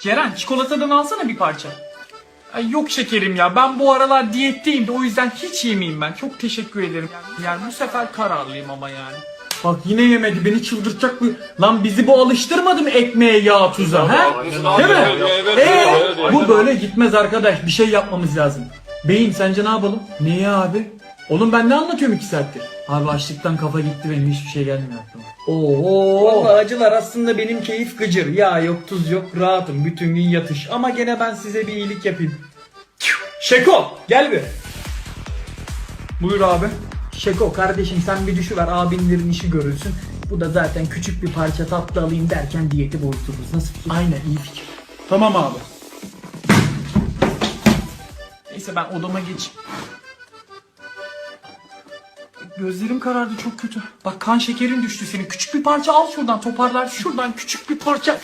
Ceren çikolatadan alsana bir parça. Ay yok şekerim ya ben bu aralar diyetteyim de o yüzden hiç yemeyeyim ben. Çok teşekkür ederim. Yani bu sefer kararlıyım ama yani. Bak yine yemedi beni çıldırtacak bu. Lan bizi bu alıştırmadı mı ekmeğe yağ tuza ha? Değil mi? Ee, bu böyle gitmez arkadaş bir şey yapmamız lazım. Beyin sence ne yapalım? Neyi abi? Oğlum ben ne anlatıyorum iki saattir? Abi açlıktan kafa gitti benim hiçbir şey gelmiyor aklıma. Oo. Vallahi acılar aslında benim keyif gıcır. Ya yok tuz yok rahatım bütün gün yatış. Ama gene ben size bir iyilik yapayım. Şeko gel bir. Buyur abi. Şeko kardeşim sen bir düşüver abinlerin işi görülsün. Bu da zaten küçük bir parça tatlı alayım derken diyeti bozdururuz. Nasıl fikir? Aynen iyi fikir. Tamam abi. Neyse ben odama geç. Gözlerim karardı çok kötü. Bak kan şekerin düştü senin. Küçük bir parça al şuradan toparlar. Şuradan küçük bir parça.